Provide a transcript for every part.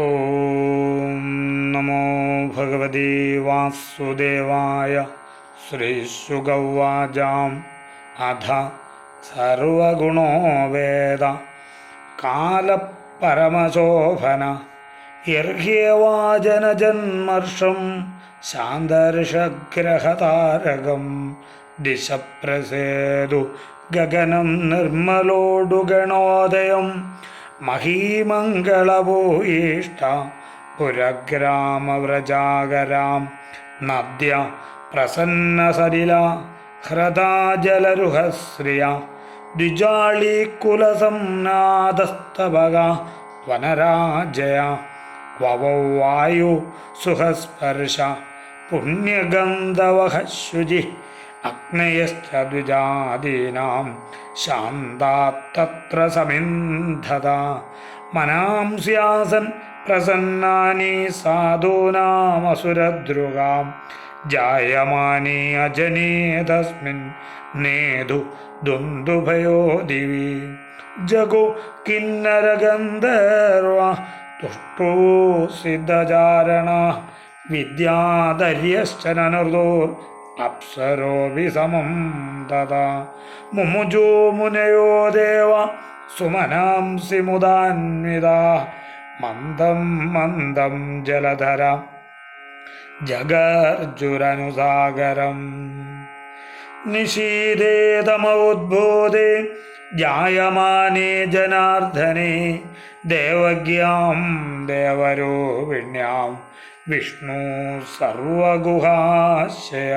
ഓം നമോ ഭഗവതി വാസുദേവായ ശ്രീശുഗവാജാം അധ സർവഗുണോ വേദ. കാലപരമശോഭന യർഹ്യവാചനജന്മർഷം ശാന്തർഷഗ്രഹതാരകം ദിശ പ്രസേതു ഗഗനം നിർമ്മലോടുഗണോദയം. മഹീമംഗളഭൂയിഷ്ട പുരഗ്രാമവ്രജാകരാം നദ്യ പ്രസന്നസലില ഹ്രദാജലരുഹശ്രിയ ദ്വിജാളീകുലസംനാദസ്തവക വനരാജയ. വവൗ വായു സുഖസ്പർശ പുണ്യഗന്ധവഹ ശുചി അഗ്നയശ്ച ദ്വിജാദീനാം ശാന്താത്തത്ര സമിന്ധത. മനാംസ്യാസൻ പ്രസന്നാനി സാധൂനാമസുരദ്രുഗാം ജായമാനി അജനീ തസ്മിൻ നേതു ദുന്ദുഭയോ ദിവി. ജഗു കിന്നരഗന്ധർവ തുഷ്ടോ സിദ്ധചാരണ വിദ്യാധര്യശ്ച നനുർദോ അപ്സരോപി സമം തഥാ. മുമുജോ മുനയോ ദേവ സുമനാംസി മുദാന്വിത മന്ദം മന്ദം ജലധര ജഗർജുരനുസാഗരം നിശീതേതമോദ്ബോധേ ജായമാനേ ജനാർദ്ദനെ. ദേവജ്ഞാം ദേവരൂപിണ്യാം വിഷ്ണു സർവഗുഹാശയ.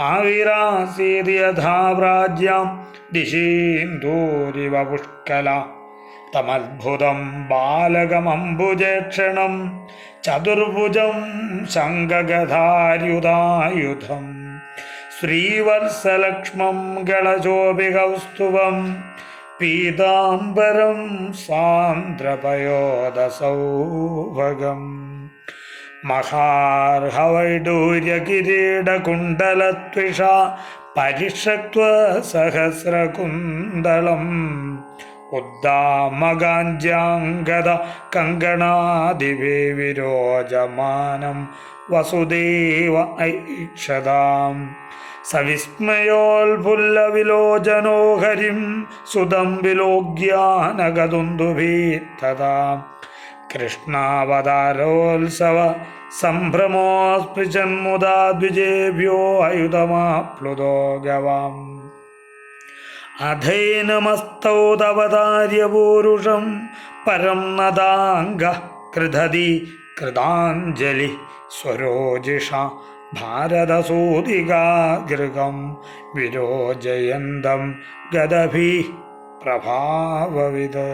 ആവിരാസീതി യഥാപ്രാജ്യാം ദിശീന്തൂരിവ പുഷ്കല തമത്ഭുതം ബാലകമംബുജേക്ഷണം ചതുർഭുജം ശങ്കഗധാര്യുധായുധം ശ്രീവത്സലക്ഷ്മം ഗളചോപികൗസ്തുവം പീതാംബരം സാന്ദ്രപയോദസൗഭഗം മഹാർഹവൈഡൂര്യകിരീടകുണ്ടലത്വിഷ പരിഷത്വ സഹസ്രകുന്തളം ഉദ്ദാമകാഞ്ചാംഗത കങ്കണാദിവേ വിരോജമാനം വസുദേവ ഐക്ഷതാം. സവിസ്മയോൽഫുല്ലവിലോചനോ ഹരിം സുതം വിലോഗ്യാനഗതുന്ദുഭീത്തതാ കൃഷ്ണാവതാരോത്സവ സംഭ്രമോസ്പൃശന്മുദാ ദ്വിജേഭ്യോ അയുധമാപ്ലുതോ ഗവാം. അധൈനമസ്തൗതവതാര്യപൂരുഷം പരം നദാംഗ കൃതതി കൃതാഞ്ജലി സ്വരോജിഷ ഭാരതസൂതികാഗൃഹം വിരോജയന്തം ഗദഭി പ്രഭാവവിത്.